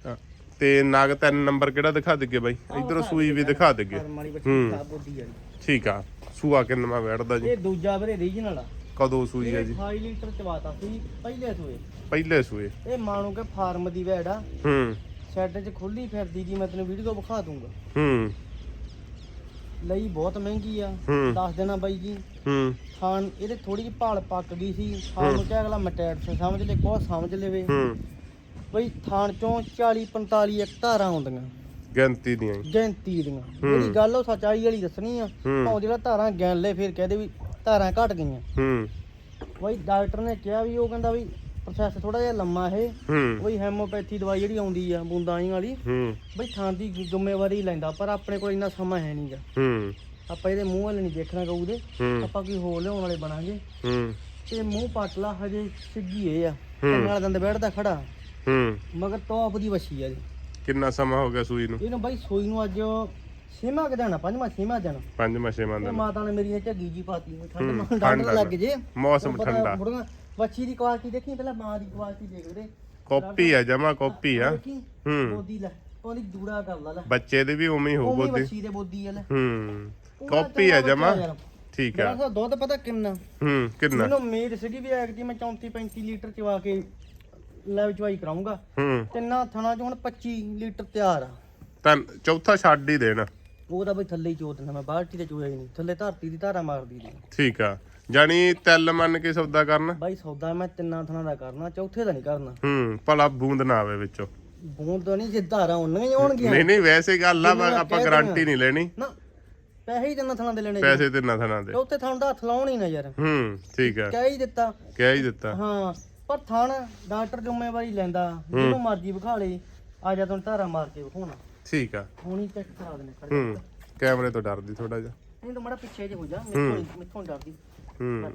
ਹਾਂ, ਤੇ ਨਾਗ ਤਿੰਨ ਨੰਬਰ ਕਿਹੜਾ ਦਿਖਾ ਦਈਏ ਬਾਈ? ਇਧਰੋਂ ਸੂਈ ਵੀ ਦਿਖਾ ਦਈਏ। ਕਰਮ ਵਾਲੀ ਬੱਚੀ ਹੂੰ। ਵਾਲੀ। ਠੀਕ ਆ। ਸੂਆ ਕਿੰਨਾ ਬੈਠਦਾ ਜੀ। ਇਹ ਦੂਜਾ ਵੀਰੇ ਰੀਜਨਲ ਆ। ਕਦੋਂ ਸੂਈ ਆ ਜੀ? 28 ਲੀਟਰ ਚਵਾਤਾ ਸੀ ਪਹਿਲੇ ਸੂਏ। ਪਹਿਲੇ ਸੂਏ। ਇਹ ਮਾਣੋ ਕਿ ਫਾਰਮ ਦੀ ਵੈੜ ਆ। ਹੂੰ। ਸ਼ੈੱਡ 'ਚ ਖੁੱਲੀ ਫਿਰਦੀ ਜੀ ਮੈਂ ਤੈਨੂੰ ਵੀਡੀਓ ਵਿਖਾ ਦੂੰਗਾ। ਹੂੰ। ਲਈ ਬਹੁਤ ਮਹਿੰਗੀ ਆ। ਹੂੰ। ਦੱਸ ਦੇਣਾ ਬਾਈ ਜੀ। ਹੂੰ। ਖਾਣ ਇਹਦੇ ਥੋੜੀ ਜਿਹੀ ਭਾਲ ਪੱਕ ਗਈ ਸੀ। ਖਾਣ ਨੂੰ ਕਿਹਾ ਅਗਲਾ ਮਟੈਟ ਸੇ ਸਮਝ ਲੈ ਕੋ ਸਮਝ ਲਵੇ। ਹੂੰ। ਬਈ ਥਾਣ ਚੋਂ 40 45 ਇੱਕ ਧਾਰਾਂ ਆਉਂਦੀਆਂ। ਗਿਣਤੀ ਦੀਆਂ ਹੀ। ਗਿਣਤੀ ਦੀਆਂ। ਜਿਹੜੀ ਗੱਲ ਉਹ ਸੱਚਾਈ ਵਾਲੀ ਦੱਸਣੀ ਆ ਹੂੰ। ਭਾਵੇਂ ਜਿਹੜਾ ਧਾਰਾਂ ਗਿਣ ਲੈ ਫਿਰ ਕਹਦੇ ਵੀ ਧਾਰਾਂ ਘਟ ਗਈਆਂ। ਹੂੰ। ਬਈ ਡਾਕਟਰ ਨੇ ਕਿਹਾ ਵੀ ਉਹ ਕਹਿੰਦਾ ਵੀ ਪ੍ਰੋਸੈਸ ਥੋੜਾ ਜਿਹਾ ਲੰਮਾ ਇਹ। ਹੂੰ। ਬਈ ਹੈਮੋਪੈਥੀ ਦਵਾਈ ਜਿਹੜੀ ਆਉਂਦੀ ਆ ਬੂੰਦਾਂ ਹੀ ਵਾਲੀ। ਹੂੰ। ਬਈ ਥਾਂ ਦੀ ਜ਼ਿੰਮੇਵਾਰੀ ਲੈਂਦਾ ਪਰ ਆਪਣੇ ਕੋਲ ਇੰਨਾ ਸਮਾਂ ਹੈ ਨਹੀਂਗਾ ਹੂੰ। ਆਪਾਂ ਇਹਦੇ ਮੂੰਹ ਵੱਲ ਨਹੀਂ ਦੇਖਣਾ ਕਹੂ ਦੇ। ਹੂੰ। ਆਪਾਂ ਕੋਈ ਹੋਰ ਲਿਆਉਣ ਵਾਲੇ ਬਣਾਂਗੇ। ਹੂੰ। ਤੇ ਮੂੰਹ ਪੱਟ ਲਾ ਹਜੇ ਸਿੱਗੀ ਇਹ ਆ। ਹੂੰ। ਕੰਨਾਂ ਵਾਲਾ ਦੰਦ ਬੈਠਦਾ ਖੜਾ। ਹੂੰ। ਮਗਰ ਟੌਪ ਦੀ ਵਛੀ ਆ ਜੀ। ਕਿੰਨਾ ਸਮਾਂ ਹੋ ਗਿਆ ਸੂਈ ਨੂੰ? ਇਹਨੂੰ ਬਾਈ ਸੋਈ ਨੂੰ ਅੱਜ ਛੇਵਾਂ ਕਿ ਦੇਣਾ ਪੰਜਵਾਂ ਛੇਵਾਂ ਦੇਣਾ ਪੰਜ ਮਛੇ ਤੇ ਮੰਨ ਮਾਤਾ ਨੇ ਮੇਰੀ ਨੇ ਝੱਗੀ ਜੀ ਪਾਤੀ ਠੰਡ ਹੂੰ, ਠੰਡ ਲੱਗ। ਜੇ। ਮੌਸਮ ਠੰਡਾ। ਵੱਛੀ ਦੀ ਕੁਆਲਿਟੀ ਦੇਖੀ ਪਹਿਲਾਂ ਮਾਂ ਦੀ ਕੁਆਲਿਟੀ ਦੇਖ ਵੀਰੇ। ਕਾਪੀ ਆ ਜਮਾ ਕਾਪੀ ਆ। ਦੇਖੀ? ਹੂੰ। ਬੋਦੀ ਲੈ ਉਹਦੀ ਜੂੜਾ ਕਰ ਲਾ ਲੈ। ਬੱਚੇ ਦੇ ਵੀ ਉਵੇਂ ਹੀ ਹੋਊ ਬੋਦੀ। ਵੱਛੀ ਦੇ ਬੋਦੀ ਆ ਲੈ। ਹੂੰ। ਪੂਰਾ ਕਾਪੀ ਆ ਚੰਗਾ ਜਮਾ। ਬੱਚਾ ਯਾਰ। ਠੀਕ ਮੇਰਾ ਆ ਤਾਂ ਦੁੱਧ ਪਤਾ ਕਿੰਨਾ। ਹੂੰ ਕਿੰਨਾ? ਮੈਨੂੰ ਉਮੀਦ ਸੀਗੀ ਵੀ ਐਕਟੀ ਮੈਂ 34 35 ਲੀਟਰ ਚਵਾ ਕੇ ਲੈਵ ਚਵਾਈ ਕਰਾਉਂਗਾ। ਹੂੰ। ਤਿੰਨਾਂ ਥਣਾ ਚ ਹੁਣ 25 ਲੀਟਰ ਤਿਆਰ ਆ। ਤਾਂ ਚੌਥਾ ਛੱਡ ਹੀ ਦੇਣਾ। ਉਹ ਤਾਂ ਬਈ ਥੱਲੇ ਹੀ ਚੋ ਦਿੰਦਾ ਮੈਂ ਬਾਲਟੀ ਤੇ ਚੋਇਆ ਹੀ ਨਹੀਂ। ਥੱਲੇ ਧਰਤੀ ਦੀ ਧਾਰਾ ਮਾਰਦੀ ਦੀ ਠੀਕ ਆ। ਜਾਨੀ ਤਿਲ ਮੰਨ ਕੇ ਸੌਦਾ ਕਰਨਾ। ਬਾਈ ਸੌਦਾ ਮੈਂ ਤਿੰਨਾਂ ਥਣਾ ਦਾ ਕਰਨਾ ਚੌਥੇ ਦਾ ਨਹੀਂ ਕਰਨਾ। ਹੂੰ ਭਲਾ ਬੂੰਦ ਨਾ ਆਵੇ ਵਿੱਚੋਂ। ਬੂੰਦ ਤਾਂ ਨਹੀਂ ਜੇ ਧਾਰਾ ਉਹਨਾਂ ਹੀ ਆਉਣਗੀਆਂ ਨਹੀਂ ਨਹੀਂ ਵੈਸੇ ਗੱਲ ਆ ਆਪਾਂ ਗਾਰੰਟੀ ਨਹੀਂ ਲੈਣੀ। ਨਾ ਪੈਸੇ ਹੀ ਤਿੰਨਾਂ ਥਣਾ ਦੇ ਲੈਣੇ। ਪੈਸੇ ਤੇ ਨਾ ਥਣਾ ਦੇ। ਚੌਥੇ ਥਣ ਦਾ ਹੱਥ ਲਾਉਣ ਹੀ ਨਾ ਯਾਰ। ਹੂੰ ਠੀਕ ਆ। ਕਹਿ ਹੀ ਦਿੱਤਾ। ਕਹਿ ਹੀ ਦਿੱਤਾ। ਹਾਂ। ਪਰ ਥਣ ਡਾਕਟਰ ਜ਼ਿੰਮੇਵਾਰੀ ਲੈਂਦਾ ਜਿਹਨੂੰ ਮਰਜ਼ੀ ਵਿਖਾ ਲੇ ਆ ਜਾ ਤੈਨੂੰ ਧਾਰਾ ਮਾਰ ਕੇ ਵਿਖਾਉਣਾ। ਠੀਕ ਆ। ਹੁਣੀ ਚੈੱਕ ਕਰਾ ਦੇਣੇ ਖੜੇ ਹੂੰ ਕੈਮਰੇ ਤੋਂ ਡਰਦੀ ਥੋੜਾ ਜਿਹਾ। ਨਹੀਂ ਤਾਂ ਮੜਾ ਪਿੱਛੇ ਜੇ ਹੋ ਜਾ ਮੈਥੋਂ ਮੈਥੋਂ ਡਰਦੀ। ਹੂੰ।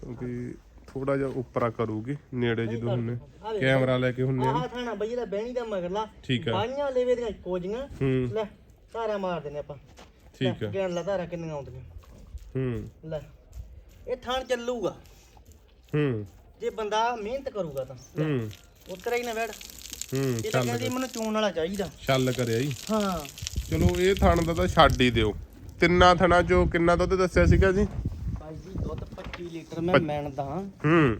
ਕਿਉਂਕਿ ਥੋੜਾ ਜਿਹਾ ਉੱਪਰਾ ਕਰੂਗੀ ਨੇੜੇ ਜਦੋਂ ਹੁੰਨੇ। ਕੈਮਰਾ ਲੈ ਕੇ ਹੁੰਨੇ ਆਹ ਥਾਣਾ ਬਈ ਇਹਦਾ ਬਹਿਣੀ ਦਾ ਮਗਰਲਾ। ਠੀਕ ਆ। ਬਾਈਆਂ ਲੇਵੇ ਦੀਆਂ ਕੋਜੀਆਂ। ਹੂੰ। ਲੈ ਧਾਰਾ ਮਾਰ ਦਿੰਦੇ ਆਪਾਂ। ਠੀਕ ਆ। ਗਿਣ ਲਾ ਧਾਰਾ ਕਿੰਨੀਆਂ ਆਉਂਦੀਆਂ। ਹੂੰ। ਲੈ। ਇਹ ਥਾਣ ਚੱਲੂਗਾ। ਹੂੰ। ਜੇ ਬੰਦਾ ਮਿਹਨਤ ਕਰੂਗਾ ਤਾਂ। ਹੂੰ। ਉਤਰਾ ਹੀ ਨਾ ਵੜ ਹੂੰ ਇਹ ਤਾਂ ਕਹਿੰਦੀ ਮੈਨੂੰ ਚੂਣ ਵਾਲਾ ਚਾਹੀਦਾ। ਚੱਲ ਕਰਿਆ ਜੀ। ਹਾਂ। ਚਲੋ ਇਹ ਥਣ ਦਾ ਤਾਂ ਛੱਡ ਹੀ ਦਿਓ। ਤਿੰਨਾਂ ਥਣਾ ਚੋਂ ਕਿੰਨਾ ਦੁੱਧ ਦੱਸਿਆ ਸੀਗਾ ਜੀ? ਭਾਈ ਜੀ ਦੁੱਧ 25 ਲੀਟਰ ਮੈਂ ਮੈਣਦਾ ਹਾਂ। ਹੂੰ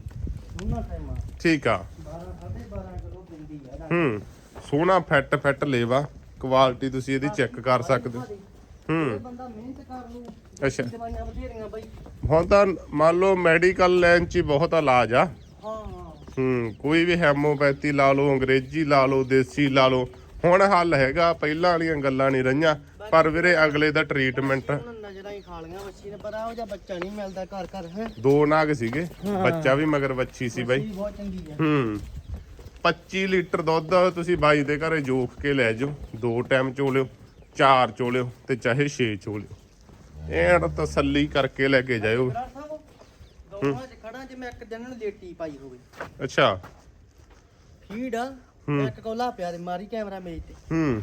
ਉਹਨਾਂ ਟਾਈਮਾਂ ਠੀਕ ਆ। 12 12.5 ਕਿਲੋ ਪਿੰਦੀ ਆ ਹੂੰ। ਸੋਹਣਾ ਫਿੱਟ ਫਿੱਟ ਲੇਵਾ। ਕੁਆਲਿਟੀ ਤੁਸੀਂ ਇਹਦੀ ਚੈੱਕ ਕਰ ਸਕਦੇ ਹੋ। ਇਹ ਹੂੰ। ਬੰਦਾ ਮਿਹਨਤ ਕਰ ਲੂ ਅੱਛਾ। ਦਵਾਈਆਂ ਬਥੇਰੀਆਂ ਬਾਈ। ਹੁਣ ਤਾਂ ਮੰਨ ਲਓ ਮੈਡੀਕਲ ਲਾਈਨ 'ਚ ਹੀ ਬਹੁਤ ਇਲਾਜ ਆ। ਹਾਂ। ਹਾਂ ਹੂੰ ਕੋਈ ਵੀ ਹੈਮੋਪੈਥੀ ਲਾ ਲਓ ਅੰਗਰੇਜ਼ੀ ਲਾ ਲਓ ਦੇਸੀ ਲਾ ਲਓ ਹੁਣ ਹੱਲ ਹੈਗਾ ਪਹਿਲਾਂ ਵਾਲੀਆਂ ਗੱਲਾਂ ਨਹੀਂ ਰਹੀਆਂ ਪਰ ਵੀਰੇ ਅਗਲੇ ਦਾ ਟ੍ਰੀਟਮੈਂਟ ਹੁਣ ਨਜ਼ਰਾਂ ਹੀ ਖਾ ਲੀਆਂ ਬੱਚੀ ਨੇ ਪਰ ਆਹੋ ਜਿਹਾ ਬੱਚਾ ਨਹੀਂ ਮਿਲਦਾ ਘਰ ਘਰ ਹੈ। ਦੋ ਨਾਗ ਸੀਗੇ ਬੱਚਾ ਵੀ ਮਗਰ ਬੱਚੀ ਸੀ ਬਾਈ। ਬਹੁਤ ਚੰਗੀ ਹੈ ਹੂੰ 25 ਲੀਟਰ ਦੁੱਧ ਤੁਸੀਂ ਬਾਈ ਦੇ ਘਰੇ ਜੋਖ ਕੇ ਲੈ ਜਾਓ ਦੋ ਟਾਈਮ ਚੋ ਲਿਓ ਚਾਰ ਚੋ ਲਿਓ ਤੇ ਚਾਹੇ 6 ਚੋ ਲਿਓ ਐਨ ਤਸੱਲੀ ਕਰਕੇ ਲੈ ਕੇ ਜਾਇਓ। ਬਰਾੜ ਸਾਹਿਬ ਗਊਆਂ 'ਚ ਖੜਾ ਜੇ ਮੈਂ ਇੱਕ ਦਿਨ ਨੂੰ ਲੇਟੀ ਪਾਈ ਹੋਵੇ। ਅੱਛਾ। ਫੀਡ ਆ ਇੱਕ ਕੋਲਾ ਪਿਆ ਤੇ ਮਾਰੀ ਕੈਮਰਾ ਮੇਜ ਤੇ। ਹੂੰ।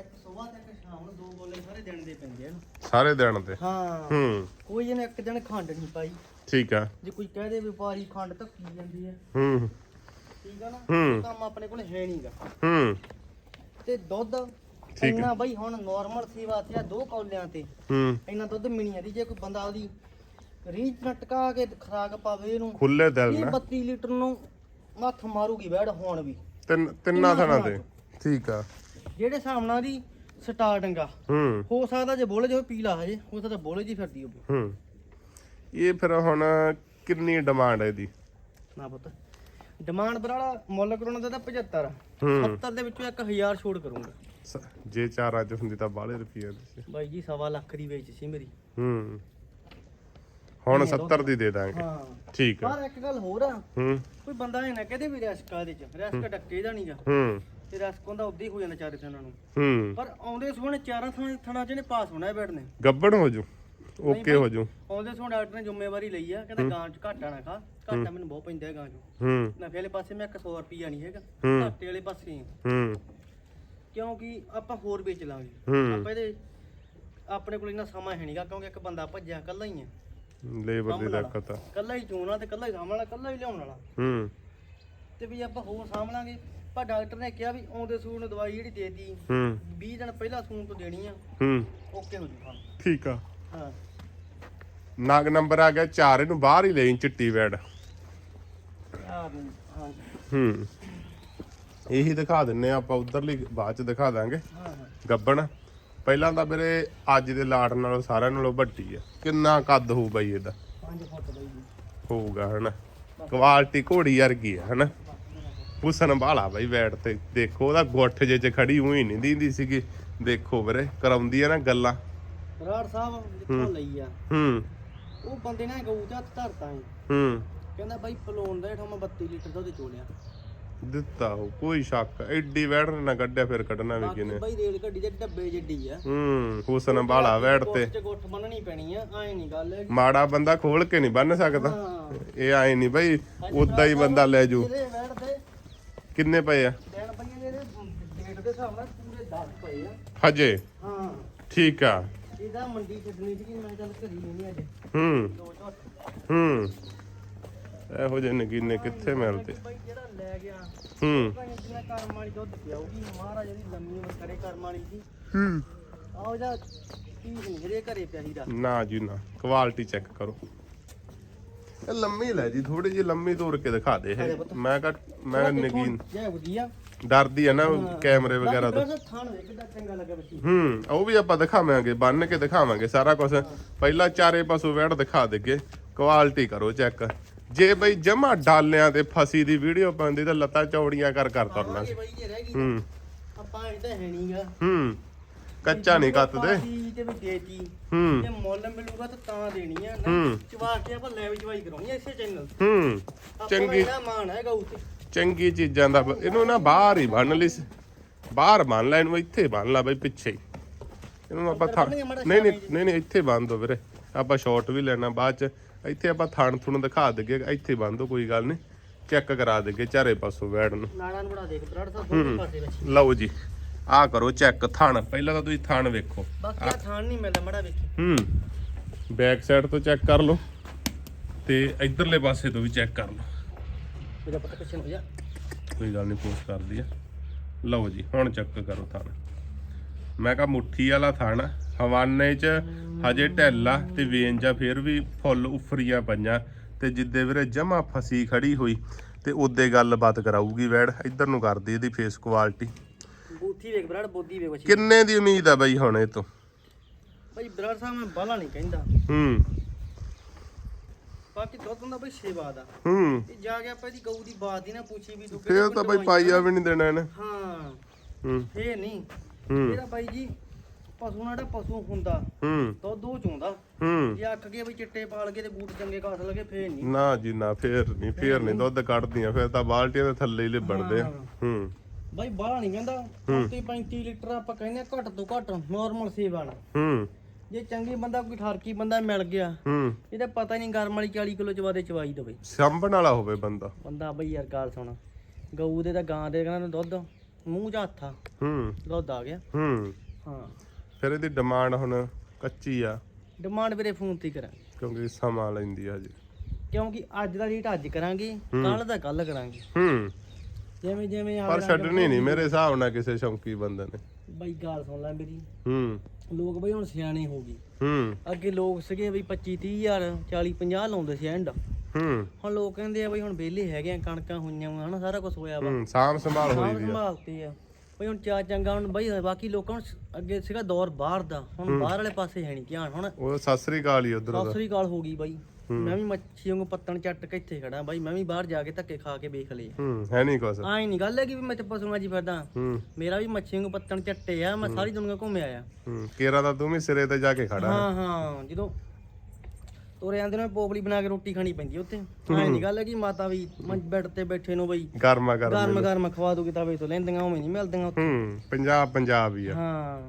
ਇੱਕ ਸਵੇਰ ਤੇ ਇੱਕ ਸ਼ਾਮ ਨੂੰ ਦੋ ਗੋਲੇ ਸਾਰੇ ਦਿਨ ਦੇ ਪੈਂਦੇ ਆ ਸਾਰੇ ਦਿਨ ਤੇ ਹਾਂ। ਹੂੰ। ਕੋਈ ਇਹਨੇ ਇੱਕ ਦਿਨ ਖੰਡ ਨਹੀਂ ਪਾਈ। ਠੀਕ ਆ। ਜੇ ਕੋਈ ਕਹਿ ਦੇ ਵਪਾਰੀ ਖੰਡ ਧੱਕੀ ਜਾਂਦੀ ਹੈ ਹੂੰ। ਠੀਕ ਆ ਨਾ? ਕੰਮ ਆਪਣੇ ਕੋਲ ਹੈ ਨਹੀਂਗਾ ਹੂੰ। ਤੇ ਦੁੱਧ ਠੀਕ ਹੈ। ਇੰਨਾ ਬਈ ਹੁਣ ਨਾਰਮਲ ਸੇਵਾ ਤੇ ਆ ਦੋ ਕੌਲਿਆਂ ਤੇ। ਹੂੰ। ਇੰਨਾ ਦੁੱਧ ਮਿਣੀ ਦੀ ਜੇ ਕੋਈ ਬੰਦਾ ਉਹਦੀ ਰੀਝ ਨਾਲ ਟਕਾ ਕੇ ਖਰਾਕ ਪਾਵੇ ਇਹਨੂੰ ਖੁੱਲੇ ਦਿਲ ਇਹ ਨਾਲ 32 ਲੀਟਰ ਨੂੰ ਮੱਥ ਮਾਰੂਗੀ ਬੈੜ ਹੁਣ ਵੀ। ਤਿੰਨ ਤਿੰਨਾਂ ਥਣਾ ਤੇ। ਠੀਕ ਆ। ਜਿਹੜੇ ਹਿਸਾਬ ਨਾਲ ਦੀ ਸਟਾਰਟਿੰਗ ਆ। ਹੂੰ। ਹੋ ਸਕਦਾ ਜੇ ਬੋਲੇ ਜੋ ਪੀ ਲਾ ਹਜੇ ਹੋ ਸਕਦਾ ਬੋਲੇ ਜੀ ਫਿਰਦੀ ਉਹ ਹੂੰ। ਇਹ ਫਿਰ ਹੁਣ ਕਿੰਨੀ ਡਿਮਾਂਡ ਹੈ ਇਹਦੀ? ਨਾ ਪੁੱਤ ਡਿਮਾਂਡ ਬਰਾਲਾ ਮੁੱਲ ਕਰਾਉਣਾ ਦਾ ਤਾਂ 75 ਆ। ਹੂੰ। 70 ਦੇ ਵਿੱਚੋਂ 1000 ਛੋੜ ਕਰੂੰਗਾ। ਸ- ਜੇ ਚਾਰ ਅੱਜ ਹੁੰਦੀ ਤਾਂ ਬਾਹਲੇ ਰੁਪਏ ਦੀ ਸੀ। ਬਾਈ ਜੀ ਸਵਾ ਲੱਖ ਦੀ ਵੇਚ ਸੀ ਮੇਰੀ। ਹੂੰ। ਹੁਣ 70 ਦੀ ਦੇ ਦਾਂਗੇ। ਹਾਂ। ਠੀਕ ਆ। ਪਰ ਇੱਕ ਗੱਲ ਹੋਰ ਆ। ਹੂੰ। ਕੋਈ ਬੰਦਾ ਇਹ ਨਾ ਕਹਦੇ ਵੀ ਰਿਸਕ ਇਹਦੇ ਚ। ਰਿਸਕ ਡੱਕੇ ਦਾ ਨਹੀਂਗਾ ਹੂੰ। ਤੇ ਰਿਸਕ ਹੁੰਦਾ ਉਦਾਂ ਹੀ ਜਾਂਦਾ ਚਾਰੇ ਥਾਂ ਨੂੰ। ਹੂੰ। ਪਰ ਆਉਂਦੇ ਸੋਹਣੇ ਚਾਰਾਂ ਥਾਂ ਥਾਂ ਚ ਨੇ ਪਾਸ ਹੋਣਾ ਬੈਠ ਨੇ। ਗੱਬੜ ਹੋ ਜੂ। ਓਕੇ ਹੋ ਜੂ। ਆਉਂਦੇ ਸੋਹਣੇ ਡਾਕਟਰ ਨੇ ਜ਼ਿੰਮੇਵਾਰੀ ਲਈ ਆ। ਕਹਿੰਦਾ ਗਾਂ ਚ ਘਾਟਾ ਨਾ ਖਾ। ਘਾਟਾ ਮੈਨੂੰ ਬਹੁਤ ਪੈਂਦਾ ਹੈ ਗਾਂ ਚ। ਹੂੰ। ਨਫੇ ਵਾਲੇ ਪਾਸੇ ਮੈਂ 100 ਰੁਪਿਆ ਨਹੀਂ ਹੈਗਾ। ਹੂੰ। ਘਾਟੇ ਵਾਲੇ ਪਾਸੇ। ਹੀ ਆ। ਹੂੰ। ਕਿਉਂਕਿ ਆਪਾਂ ਹੋਰ ਵੇਚ ਲਾਂਗੇ। ਹੂੰ। ਆਪਾਂ ਇਹਦੇ ਆਪਣੇ ਕੋਲ ਇੰਨਾ ਸਮਾਂ ਹੈ ਨਹੀਂਗਾ ਕਿਉਂਕਿ ਇੱਕ ਬੰਦਾ ਭੱਜਿਆ ਇਕੱਲਾ ਹੀ ਆ। ਲੇਬਰ ਦੀ। ਦਿੱਕਤ ਆ। ਇਕੱਲਾ ਹੀ ਚੋਣਾ ਤੇ ਇਕੱਲਾ ਹੀ ਸਾਂਭਣ ਵਾਲਾ ਇਕੱਲਾ ਹੀ ਲਿਆਉਣ ਵਾਲਾ। ਹੂੰ। ਤੇ ਵੀ ਆਪਾਂ ਹੋਰ ਸਾਂਭ ਲਾਂਗੇ। ਪਰ ਡਾਕਟਰ ਨੇ ਕਿਹਾ ਵੀ ਆਉਂਦੇ ਸੂਰ ਨੂੰ ਦਵਾਈ ਜਿਹੜੀ ਦੇਤੀ ਹੂੰ। 20 ਦਿਨ ਪਹਿਲਾਂ ਸੂਣ ਤੋਂ ਦੇਣੀ ਆ। ਹੂੰ। ਓਕੇ ਹੋ ਜੂਗਾ ਠੀਕ ਆ। ਹਾਂ। ਨਗ ਨੰਬਰ ਆ ਗਿਆ 4 ਇਹਨੂੰ ਬਾਹਰ ਹੀ ਲਈ ਚਿੱਟੀ ਵੈੜ ਹਾਂ। ਹੂੰ। ਇਹੀ ਦਿਖਾ ਦਿੰਨੇ ਆ ਆਪਾਂ ਉਧਰਲੀ ਬਾਅਦ ਚ ਦਿਖਾ ਦਾਂਗੇ। ਗੱਬਣ ਪਹਿਲਾਂ ਤਾਂ ਵੀਰੇ ਅੱਜ ਦੇ ਲਾਟ ਨਾਲੋਂ ਸਾਰਿਆਂ ਨਾਲੋਂ ਵੱਡੀ ਆ। ਕਿੰਨਾ ਕੱਦ ਹੋਊ ਬਾਈ ਇਹਦਾ? 5 ਫੁੱਟ ਬਾਈ ਹੋਊਗਾ ਹਨਾ? ਕੁਆਲਿਟੀ ਘੋੜੀ ਵਰਗੀ ਆ ਹਨਾ? ਹੁਸਨ ਬਾਲਾ ਬਾਈ ਵੈਟ ਤੇ। ਦੇਖੋ ਉਹਦਾ ਗੁੱਠ ਜੇ ਚ ਖੜੀ ਹੋਈ ਨਹੀਂ ਦਿੰਦੀ ਸੀਗੀ। ਦੇਖੋ ਵੀਰੇ ਕਰਾਉਂਦੀ ਆ ਨਾ ਗੱਲਾਂ। ਬਰਾੜ ਸਾਹਿਬ ਜਿੱਥੋਂ ਲਈ ਆ। ਹੂੰ। ਉਹ ਬੰਦੇ ਨੇ ਗਊ ਤੇ ਹੱਥ ਧਰਤਾ ਹੈ ਹੂੰ। ਕਹਿੰਦਾ ਬਾਈ ਪਲੋਨ ਦਾ ਹੇਠੋਂ ਮੈਂ 32 ਲੀਟਰ ਦੁੱਧ ਚੋਲਿਆ। ਦਿੱਤਾ ਉਹ ਕੋਈ ਸ਼ੱਕ। ਐਡੀ ਵੈੜ ਨਾ ਕੱਢਿਆ ਫਿਰ ਕੱਢਣਾ ਵੀ ਬਾਕੀ ਕਿਨੇ ਬਾਈ ਰੇਲ ਗੱਡੀ ਦੇ ਡੱਬੇ ਜੱਡੀ ਆ। ਹੂੰ ਹੁਸਨ ਬਾਲਾ ਵੈੜ ਤੇ। ਗੁੱਠ ਚ ਗੁੱਠ ਬੰਨਣੀ ਪੈਣੀ ਆ ਐ ਨਹੀਂ ਗੱਲ ਹੈਗੀ। ਮਾੜਾ ਬੰਦਾ ਖੋਲ ਕੇ ਨਹੀਂ ਬੰਨ ਸਕਦਾ। ਹਾਂ। ਇਹ ਆਏ ਨਹੀਂ ਬਈ ਉਦਾਂ ਹੀ ਬੰਦਾ ਲੈ ਜੂ। ਇਹਦੇ ਵੈੜ ਤੇ ਕਿੰਨੇ ਪਏ ਆ? ਦੇਣ ਪਈਆਂ ਇਹਦੇ ਡੇਟ ਦੇ ਹਿਸਾਬ ਨਾਲ ਪੂਰੇ 10 ਪਏ ਆ। ਹਜੇ? ਹਾਂ। ਠੀਕ ਆ। ਇਹਦਾ ਮੰਡੀ ਛੱਡਣੀ ਸੀ ਮੈਂ ਚੱਲ ਘਰੀ ਨਹੀਂ ਅੱਜ ਹੂੰ। ਦੋ ਝੋਟ। ਹੂੰ। ਇਹੋ ਜਿਹੇ ਨਗੀਨੇ ਕਿੱਥੇ ਮਿਲਦੇ? ਬਾਈ ਜਿਹੜਾ ਲੈ ਗਿਆ। ਹੂੰ। ਭਾਈ ਜਿੰਨਾ ਕਰਮ ਵਾਲੀ ਦੁੱਧ ਪਿਆਉਗੀ ਮਹਾਰਾਜ ਦੀ ਲੰਮੀ ਉਮਰ ਕਰੇ ਕਰਮ ਵਾਲੀ ਦੀ ਹੂੰ। ਆਓ ਜਾ ਕੀ ਨਹੀਂ ਹਰੇ ਘਰੇ ਪਿਆ ਸੀ ਦਾ? ਨਾ ਜੀ ਨਾ ਕੁਆਲਿਟੀ ਚੈੱਕ ਕਰੋ। ਇਹ ਲੰਮੀ ਲੈ ਜੀ ਥੋੜੀ ਜਿਹੀ ਲੰਮੀ ਤੋੜ ਕੇ ਦਿਖਾ ਦੇ ਇਹ। ਮੈਂ ਕਹ ਮੈਂ ਨਗੀਨ। ਜੈ ਵਧੀਆ। ਡਰਦੀ ਆ ਨਾ ਕੈਮਰੇ ਵਗੈਰਾ ਤੋਂ। ਹੂੰ ਉਹ ਵੀ ਆਪਾਂ ਦਿਖਾਵਾਂਗੇ ਬੰਨ ਕੇ ਦਿਖਾਵਾਂਗੇ ਸਾਰਾ ਕੁਝ ਪਹਿਲਾਂ ਚਾਰੇ ਪਾਸੋਂ ਵੈੜ ਦਿਖਾ ਦੇਗੇ ਕੁਆਲਿਟੀ ਕਰੋ ਚੈੱਕ ਜੇ ਬਈ ਜਮਾ ਡਾਲਿਆਂ ਤੇ ਫਸੀ ਦੀ ਵੀਡੀਓ ਪਾਉਂਦੀ ਤਾਂ ਲੱਤਾਂ ਚੌੜੀਆਂ ਕਰ ਕਰ ਤੁਰਨਾ ਆਵਾਂਗੇ ਬਾਈ ਜੇ ਰਹਿ ਗਈ ਹੂੰ। ਆਪਾਂ ਇਹ ਤਾਂ ਹੈ ਨਹੀਂਗਾ। ਹੂੰ। ਕੱਚਾ ਨਹੀਂ ਕੱਤਦੇ। ਤੇ ਵੀ ਦੇਤੀ ਹੂੰ। ਜੇ ਮੁੱਲ ਮਿਲੂਗਾ ਤਾਂ ਤਾਂ ਦੇਣੀ ਆ। ਹੂੰ। ਨਾ ਚਵਾ ਕੇ ਆਪਾਂ ਲੈ ਚਵਾਈ ਕਰਾਉਣੀ ਆ ਇਸੇ ਚੈਨਲ ਹੂੰ। ਚੰਗੀ ਹੈਗਾ ਉੱਤੇ। ਚੰਗੀ ਚੀਜ਼ਾਂ ਦਾ ਇਹਨੂੰ ਨਾ ਬਾਹਰ ਹੀ ਬੰਨ ਲਈ ਸੀ। ਬਾਹਰ ਬੰਨ ਲੈ ਇਹਨੂੰ ਇੱਥੇ ਬੰਨ ਲਾ ਬਈ ਪਿੱਛੇ ਇਹਨੂੰ ਆਪਾਂ ਨਹੀਂ ਨਹੀਂ ਨਹੀਂ ਇੱਥੇ ਬੰਨ ਦੋ ਵੀਰੇ। ਆਪਾਂ ਸ਼ਾਰਟ ਵੀ ਲੈਣਾ ਬਾਅਦ ਚ ਇੱਥੇ ਆਪਾਂ ਥਣ ਥੁਣ ਦਿਖਾ ਦੇਗੇ ਇੱਥੇ ਬੰਨ ਦੋ ਕੋਈ ਗੱਲ ਨਹੀਂ। ਚੈੱਕ ਕਰਾ ਦੇਗੇ ਚਾਰੇ ਪਾਸੋਂ ਵੈੜ ਨੂੰ। ਨਾਲਾਂ ਨੂੰ ਬੜਾ ਦੇਖ ਬਰੜ ਸਾਹਿਬ ਦੋਨੇ ਪਾਸੇ ਵਿੱਚ। ਲਓ ਜੀ ਆ ਕਰੋ ਚੈੱਕ ਥਣ। ਪਹਿਲਾਂ ਤਾਂ ਤੁਸੀਂ ਥਣ ਵੇਖੋ। ਬਾਕੀ ਆ ਥਾਣ ਨਹੀਂ ਮਿਲਦਾ ਮੜਾ ਵੇਖੀ। ਹੂੰ ਬੈਕ ਸਾਈਡ ਤੋਂ ਚੈੱਕ ਕਰ ਲਓ ਤੇ ਇਧਰਲੇ ਪਾਸੇ ਤੋਂ ਵੀ ਚੈੱਕ ਕਰ ਲਓ। ਮੇਰਾ ਪਤਾ ਪਿੱਛੇ ਨੂੰ ਹੋ ਜਾ। ਕੋਈ ਗੱਲ ਨਹੀਂ ਪੋਸਟ ਕਰਦੀ ਆ। ਲਓ ਜੀ ਹੁਣ ਚੈੱਕ ਕਰੋ ਥਣ। ਮੈਂ ਕਹਾ ਮੁੱਠੀ ਵਾਲਾ ਥਣ ਹਵਾਨੇ 'ਚ ਹਜੇ ਢੈਲਾ ਤੇ ਵੇਂਜਾ ਫੇਰ ਵੀ ਫੁੱਲ ਉਫਰੀਆਂ ਪਈਆਂ ਤੇ ਜਿੱਦੇ ਵੀਰੇ ਜਮਾ ਫਸੀ ਖੜੀ ਹੋਈ ਤੇ ਉਹਦੇ ਗੱਲਬਾਤ ਕਰਾਊਗੀ ਵੈੜ ਇੱਧਰ ਨੂੰ ਕਰਦੀ ਇਹਦੀ ਫੇਸ ਕੁਆਲਿਟੀ ਬੂਥੀ ਵੇਖ ਬਰਾੜ ਬੋਦੀ ਵੇਖ ਬੱਚੀ ਕਿੰਨੇ ਦੀ ਉਮੀਦ ਆ ਬਈ ਹੁਣ ਇਹ ਤੋਂ? ਭਾਈ ਬਰਾੜ ਸਾਹਿਬ ਮੈਂ ਬਾਲਾ ਨਹੀਂ ਕਹਿੰਦਾ। ਹੂੰ। ਬਾਕੀ ਦੁੱਧ ਹੁੰਦਾ ਬਈ ਸੇਵਾ ਦਾ ਹੂੰ। ਇਹ ਜਾ ਕੇ ਆਪਾਂ ਇਹਦੀ ਗਊ ਦੀ ਬਾਤ ਹੀ ਨਾ ਪੁੱਛੀ ਵੀ ਤੂੰ ਫੇਰ ਤਾਂ ਬਈ ਪਾਈਆ ਵੀ ਨਹੀਂ ਦੇਣਾ ਇਹਨੇ। ਹਾਂ। ਹੂੰ। ਫੇਰ ਨਹੀਂ। ਹੂੰ। ਇਹਦਾ ਬਾਈ ਜੀ ਪਸ਼ੂ ਨਾਲ ਜਿਹੜਾ ਪਸ਼ੂ ਹੁੰਦਾ ਹੂੰ। ਦੁੱਧ ਉਹ ਚੋਂਦਾ। ਹੂੰ। ਜੇ ਅੱਖ ਕੇ ਵੀ ਚਿੱਟੇ ਪਾਲ ਕੇ ਤੇ ਬੂਟ ਚੰਗੇ ਕਾਸ ਲਗੇ ਫੇਰ ਨਹੀਂ। ਨਾ ਜੀ ਨਾ ਫੇਰ ਨਹੀਂ ਫੇਰ ਨਹੀਂ ਦੁੱਧ ਕੱਢਦੀਆਂ ਫੇਰ ਤਾਂ ਬਾਲਟੀਆਂ ਦੇ ਥੱਲੇ ਹੀ ਲਿਬੜਦੇ ਆ। ਹਾਂ। ਬਾਈ ਬਾਹਲਾ ਨਹੀਂ ਕਹਿੰਦਾ। 30 35 ਲੀਟਰ ਆਪਾਂ ਕਹਿੰਦੇ ਘੱਟ ਤੋਂ ਘੱਟ ਨਾਰਮਲ ਸੇਵਾ ਨਾਲ ਹੂੰ। ਜੇ ਚੰਗੀ ਬੰਦਾ ਕੋਈ ਠਰਕੀ ਬੰਦਾ ਮਿਲ ਗਿਆ ਹੂੰ। ਇਹਦਾ ਪਤਾ ਨਹੀਂ ਗਰਮ ਵਾਲੀ 40 ਕਿਲੋ ਚਵਾਦੇ ਚਵਾਈ ਦਵੇ। ਸੰਭਣ ਵਾਲਾ ਹੋਵੇ ਬੰਦਾ। ਬੰਦਾ ਬਈ ਯਾਰ ਗੱਲ ਸੁਣ। ਗਊ ਦੇ ਤਾਂ ਗਾਂ ਦੇ ਕਹਿੰਦਾ ਦੁੱਧ ਮੂੰਹ 'ਚ ਹੱਥ ਹੂੰ। ਦੁੱਧ ਆ ਗਿਆ। ਹੂੰ। ਹਾਂ। ਫਿਰ ਇਹਦੀ ਡਿਮਾਂਡ ਹੁਣ ਕੱਚੀ ਆ। ਡਿਮਾਂਡ ਵੀਰੇ ਫੋਨ ਤੇ ਹੀ ਕਰਾਂ। ਕਿਉਂਕਿ ਸਮਾਂ ਲੈਂਦੀ ਆ ਜੀ ਕਿਉਂਕਿ ਅੱਜ ਦਾ ਰੇਟ ਅੱਜ ਕਰਾਂਗੇ ਕੱਲ ਦਾ ਕੱਲ ਕਰਾਂਗੇ। ਹੂੰ। ਜਿਵੇਂ ਜਿਵੇਂ ਪਰ ਛੱਡਣੀ ਨਹੀਂ ਮੇਰੇ ਹਿਸਾਬ ਨਾਲ ਕਿਸੇ ਸ਼ੌਂਕੀ ਬੰਦੇ ਨੇ। ਬਈ ਗੱਲ ਸੁਣ ਲੈ ਮੇਰੀ। ਹੂੰ। ਲੋਕ ਬਈ ਹੁਣ ਸਿਆਣੇ ਹੋ ਗਏ। ਹੂੰ। ਅੱਗੇ ਲੋਕ ਸੀਗੇ ਬਈ 25 30 ਹਜ਼ਾਰ 40 50 ਲਾਉਂਦੇ ਸੀ ਐਂਡ ਹੂੰ। ਹੁਣ ਲੋਕ ਕਹਿੰਦੇ ਆ ਬਈ ਹੁਣ ਵਿਹਲੇ ਹੈਗੇ ਆ ਕਣਕਾਂ ਹੋਈਆਂ ਹਨਾ ਸਾਰਾ ਕੁਝ ਹੋਇਆ ਵਾ। ਹੂੰ ਸਾਂਭ ਸੰਭਾਲ ਹੋਈ ਵੀ ਆ। ਸੰਭਾਲਤੇ ਆ। ਬਈ ਹੁਣ ਚਾ ਚੰਗਾ ਹੁਣ ਬਈ ਬਾਕੀ ਲੋਕਾਂ ਨੂੰ ਅੱਗੇ ਸੀਗਾ ਦੌਰ ਬਾਹਰ ਦਾ। ਹੁਣ ਬਾਹਰ ਵਾਲੇ ਪਾਸੇ ਹੈ ਨਹੀਂ ਧਿਆਨ ਹੁਣ ਉਹ ਸਤਿ ਸ੍ਰੀ ਅਕਾਲ ਹੀ ਉਧਰ ਸਤਿ ਸ੍ਰੀ ਅਕਾਲ ਹੋ ਗਈ ਬਾਈ। ਮੈਂ ਵੀ ਮੱਛੀ ਵਾਂਗੂ ਪੱਤਣ ਚੱਟ ਕੇ ਇੱਥੇ ਖੜਾ ਬਾਈ ਮੈਂ ਵੀ ਬਾਹਰ ਜਾ ਕੇ ਧੱਕੇ ਖਾ ਕੇ ਵੇਖ ਲਏ ਹੂੰ ਹੈ ਨਹੀਂ ਕੁਛ। ਆਈ ਨਹੀਂ ਗੱਲ ਹੈ ਕਿ ਵੀ ਮੈਂ ਤੇ ਪਸ਼ੂਆਂ 'ਚ ਹੀ ਫਿਰਦਾ। ਹੂੰ। ਮੇਰਾ ਵੀ ਮੱਛੀ ਵਾਂਗੂ ਪੱਤਣ ਚੱਟੇ ਆ ਮੈਂ ਸਾਰੀ ਦੁਨੀਆ ਘੁੰਮਿਆ ਆ ਹੂੰ ਕੇਰਾ ਦਾ ਤੂੰ ਵੀ ਸਿਰੇ ਤੇ ਜਾ ਕੇ ਖੜਾ। ਹਾਂ ਹਾਂ ਜਦੋਂ ਤੋਰੇ ਆਂਦੇ ਨੇ ਪੋਪਲੀ ਬਣਾ ਕੇ ਰੋਟੀ ਖਾਣੀ ਪੈਂਦੀ ਉੱਥੇ। ਆਈ ਨਹੀਂ ਗੱਲ ਹੈ ਕਿ ਮਾਤਾ ਵੀ ਮੰਜ ਬੈੱਡ ਤੇ ਬੈਠੇ ਨੂੰ ਬਈ। ਗਰਮਾ ਗਰਮ ਗਰਮ ਗਰਮ ਖਵਾ ਦੂਗੀ ਤਵੇ ਤੋਂ ਲੈਂਦੀਆਂ ਉਵੇਂ ਨਹੀਂ ਮਿਲਦੀਆਂ ਉੱਥੇ। ਹੂੰ ਪੰਜਾਬ ਪੰਜਾਬ ਹੀ ਆ। ਹਾਂ।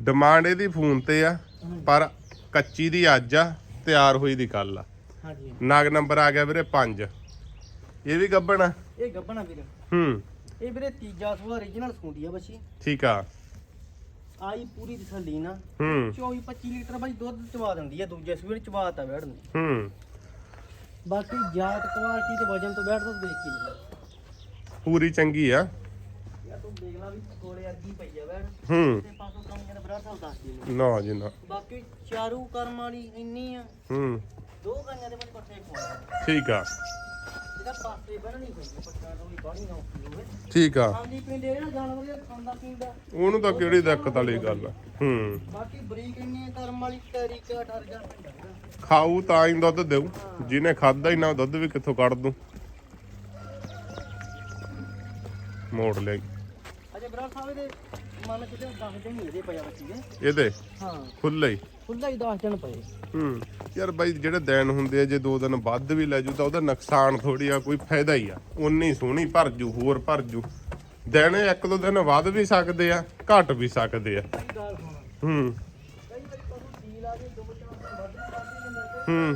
ਡਿਮਾਂਡ ਇਹਦੀ ਫੋਨ ਤੇ ਆ ਪਰ ਕੱਚੀ ਦੀ ਅੱਜ ਆ ਤਿਆਰ ਹੋਈ ਦੀ ਕੱਲ ਆ। ਹਾਂਜੀ। ਨਾਗ ਨੰਬਰ ਆ ਗਿਆ ਵੀਰੇ 5 ਇਹ ਵੀ ਗੱਬਣ ਆ? ਇਹ ਗੱਬਣਾ ਵੀਰ। ਹੂੰ। ਇਹ ਵੀਰੇ ਤੀਜਾ ਸੂਆ origignal ਸੁੰਦੀ ਆ ਬੱਚੀ ਠੀਕ ਆ। ਆਈ ਪੂਰੀ ਤਸੱਲੀ ਨਾ। ਹੂੰ। 24 25 ਲੀਟਰ ਬਾਈ ਦੁੱਧ ਚਵਾ ਦਿੰਦੀ ਆ ਦੂਜੇ ਸੂਏ ਚਵਾ ਤਾ ਬੈਠ ਨੂੰ। ਹੂੰ। ਬਾਕੀ ਜਾਤ ਕੁਆਲਿਟੀ ਤੇ ਵਜਨ ਤੋਂ ਬੈਠ ਤੋਂ ਦੇਖ ਕੇ ਪੂਰੀ ਚੰਗੀ ਆ। ਯਾ ਤੂੰ ਦੇਖ ਲਾ ਵੀ ਕੋਲੇ ਅਰਗੀ ਪਈ ਆ ਬੈਠ। ਹੂੰ। ਤੇ ਪਾਸੋਂ ਕੰਮ ਕਰ ਬਰਾ ਸਾਹਿਬ ਦੱਸ ਦੇ ਨਾ ਜੀ ਨਾ। ਬਾਕੀ ਚਾਰੂ ਕਰਮ ਵਾਲੀ ਇੰਨੀ ਆ। ਹੂੰ। ਦੋ ਗਾਈਆਂ ਦੇ ਵਿੱਚ ਪੱਠੇ ਖਵਾਉਣਾ ਠੀਕ ਆ। ਇਹਦਾ ਪਾਸੇ ਬਣਨੀ ਪੈਂਦੀ ਪੱਠਿਆਂ ਤੋਂ ਵੀ ਬਾਹਲੀ ਨਾ ਔਖੀ ਹੋਵੇ। ਠੀਕ ਆ। ਖਾਂਦੀ ਪੀਂਦੇ ਨਾ ਜਾਨਵਰ ਇਹ ਖਾਂਦਾ ਪੀਂਦਾ। ਉਹਨੂੰ ਤਾਂ ਕਿਹੜੀ ਦਿੱਕਤ ਵਾਲੀ ਗੱਲ ਆ। ਹੂੰ। ਬਾਕੀ ਬਰੀਕ ਇੰਨੀ ਕਰਮ ਵਾਲੀ ਤਰੀਕਾ ਡਰ ਜਾ ਪੈਂਦਾ ਖਾਊ ਤਾਂ ਹੀ ਦੁੱਧ ਦੇਊ ਜਿਹਨੇ ਖਾਦਾ ਹੀ ਨਾ ਉਹ ਦੁੱਧ ਵੀ ਕਿੱਥੋਂ ਕੱਢ ਦੂੰ ਮੋੜ ਲੈ ਅਜੇ ਬਰਾ ਸਾਹਿਬ ਦੇ ਮਨ ਕਿਤੇ 10 ਦਿਨ ਹੀ ਇਹਦੇ ਪਿਆ ਬੱਚੀ ਦੇ। ਇਹਦੇ? ਹਾਂ। ਖੁੱਲੇ ਹੀ? ਖੁੱਲਾ ਹੀ 10 ਦਿਨ ਪਏ। ਹੂੰ। ਯਾਰ ਬਾਈ ਜਿਹੜੇ ਦਿਨ ਹੁੰਦੇ ਆ ਜੇ ਦੋ ਦਿਨ ਵੱਧ ਵੀ ਲੈ ਜੂ ਤਾਂ ਉਹਦਾ ਨੁਕਸਾਨ ਥੋੜੀ ਆ ਕੋਈ ਫਾਇਦਾ ਹੀ ਆ। ਉਨੀ ਸੋਹਣੀ ਭਰ ਜੂ ਹੋਰ ਭਰ ਜੂ। ਦਿਨ ਇੱਕ ਦੋ ਦਿਨ ਵੱਧ ਵੀ ਸਕਦੇ ਆ ਘਟ ਵੀ ਸਕਦੇ ਆ। ਹੂੰ। ਹੀ ਜਾਂਦੇ ਹੂੰ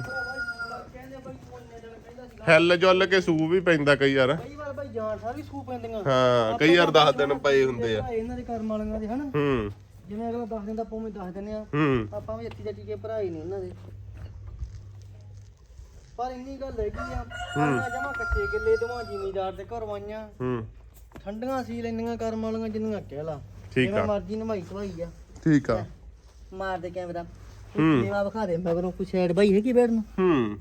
ਕਹਿੰਦੇ ਬਈ ਤੂੰ ਇੰਨੇ ਦਿਨ ਕਹਿੰਦਾ ਸੀਗਾ ਹਿੱਲ ਜੁੱਲ ਕੇ ਸੂ ਵੀ ਪੈਂਦਾ ਕਈ ਵਾਰ। ਕਈ ਵਾਰ ਬਈ ਜਾਨ ਸਾਰੀ ਸੂ ਪੈਂਦੀਆਂ। ਹਾਂ ਕਈ ਵਾਰ 10 ਦਿਨ ਪਏ ਹੁੰਦੇ ਆ। ਇਹਨਾਂ ਦੇ ਕਰਮ ਵਾਲਿਆਂ ਦੇ ਹਨਾ। ਹੂੰ। ਜਿਵੇਂ ਅਗਲਾ 10 ਦਿਨ ਦਾ ਪੌਵੇਂ ਦੱਸ ਦਿੰਦੇ ਆ। ਹੂੰ। ਆਪਾਂ ਵੀ ਅੱਤੀ ਦਾ ਟੀਕੇ ਭਰਾਈ ਨਹੀਂ ਇਹਨਾਂ ਦੇ। ਪਰ ਇੰਨੀ ਗੱਲ ਹੈਗੀ ਆ ਕਰਨਾ ਜਮਾ ਕੱਚੇ ਕਿੱਲੇ ਦੋਵਾਂ ਜ਼ਿਮੀਦਾਰ ਦੇ ਘਰੋਂ ਆਈਆਂ ਹੂੰ। ਠੰਡੀਆਂ ਸੀ ਲੈਣੀਆਂ ਕਰਮ ਵਾਲੀਆਂ ਜਿੰਨੀਆਂ ਕਹਿ ਲਾ ਠੀਕ ਆ। ਮਰਜ਼ੀ ਨਵਾਈ ਧਵਾਈ ਆ। ਠੀਕ ਆ। ਮਾਰ ਦੇ ਕੈਮਰਾ। ਹੂੰ। ਵਿਖਾ ਦੇ ਮਗਰੋਂ ਕੁਛ ਐਡ ਬਾਈ ਹੈਗੀ ਬੈਠ ਨੂੰ? ਹੂੰ।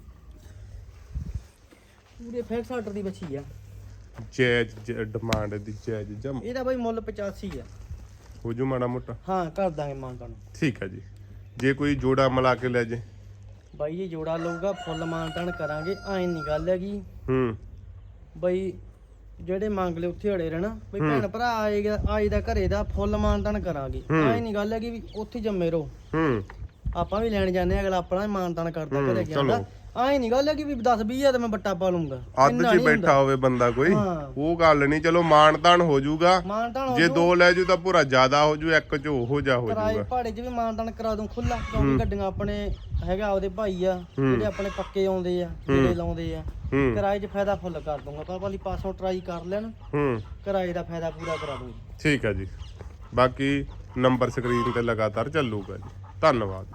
ਪੂਰੇ ਫੈਕ ਸਾਟਰ ਦੀ ਬੱਚੀ ਆ। ਜੈਜ ਡਿਮਾਂਡ ਦੀ ਜੈਜ ਜਮ। ਇਹਦਾ ਬਾਈ ਮੁੱਲ 85 ਆ। ਹੋ ਜੂ ਮਾੜਾ ਮੋਟਾ। ਹਾਂ ਕਰ ਦਾਂਗੇ ਮਾਨਤਾਂ ਨੂੰ ਠੀਕ ਆ ਜੀ। ਜੇ ਕੋਈ ਜੋੜਾ ਮਿਲਾ ਕੇ ਲੈ ਜੇ। ਬਾਈ ਜੀ ਜੋੜਾ ਲਊਗਾ ਫੁੱਲ ਮਾਨਤਾਨ ਕਰਾਂਗੇ ਐ ਨਹੀਂ ਗੱਲ ਹੈਗੀ। ਹੂੰ। ਬਈ ਜਿਹੜੇ ਮੰਗ ਲਏ ਉੱਥੇ ਅੜੇ ਰਹਿਣਾ ਬਈ ਭੈਣ ਭਰਾ ਆਏਗਾ ਆਈ ਦਾ ਘਰੇ ਦਾ ਫੁੱਲ ਮਾਨਤਾਨ ਕਰਾਂਗੇ। ਹੂੰ। ਐ ਨਹੀਂ ਗੱਲ ਹੈਗੀ ਵੀ ਉੱਥੇ ਜੰਮੇ ਰਹੋ। ਹੂੰ। ਆਪਾਂ ਵੀ ਲੈਣ ਜਾਂਦੇ ਆ ਅਗਲਾ ਆਪਣਾ ਹੀ ਮਾਨਤਾਨ ਕਰਦਾ ਹੂੰ, ਘਰੇ ਗਿਆ ਆਏ ਨਹੀਂ ਗੱਲ ਹੈ ਕਿ ਵੀ 10 20 ਆ ਤੇ ਮੈਂ ਬੱਟਾ ਪਾ ਲੂੰਗਾ ਅੱਧ 'ਚ ਬੈਠਾ ਹੋਵੇ ਬੰਦਾ ਕੋਈ। ਹਾਂ। ਉਹ ਗੱਲ ਨਹੀਂ ਚਲੋ ਮਾਨਤਾਨ ਹੋ ਜਾਊਗਾ। ਮਾਨਤਾਨ ਜੇ ਦੋ ਲੈ ਜੂ ਤਾਂ ਪੂਰਾ ਜ਼ਿਆਦਾ ਹੋ ਜੂ ਇੱਕ 'ਚ ਉਹੋ ਜਾ ਹੋ ਕਿਰਾਏ ਜਾਊਗਾ। ਭਾੜੇ 'ਚ ਵੀ ਮਾਨਤਾਨ ਕਰਾ ਦੂੰ ਖੁੱਲਾ ਕਿਉਂਕਿ ਗੱਡੀਆਂ ਆਪਣੇ ਹੈਗਾ ਉਹਦੇ ਭਾਈ ਆ ਜਿਹੜੇ ਆਪਣੇ ਪੱਕੇ ਆਉਂਦੇ ਆ ਜਿਹੜੇ ਲਾਉਂਦੇ ਆ। ਹੂੰ। ਕਿਰਾਏ 'ਚ ਫਾਇਦਾ ਫੁੱਲ ਕਰ ਦੂੰਗਾ ਪਰ ਵਾਲੀ ਪਾਸੋਂ ਟਰਾਈ ਕਰ ਲੈਣ। ਹੂੰ। ਕਿਰਾਏ ਦਾ ਫਾਇਦਾ ਪੂਰਾ ਕਰਾ ਦੂੰਗਾ ਠੀਕ ਹੈ ਜੀ। ਬਾਕੀ ਨੰਬਰ ਸਕਰੀਨ ਤੇ ਲਗਾਤਾਰ ਚੱਲੂਗਾ ਜੀ। ਧੰਨਵਾਦ।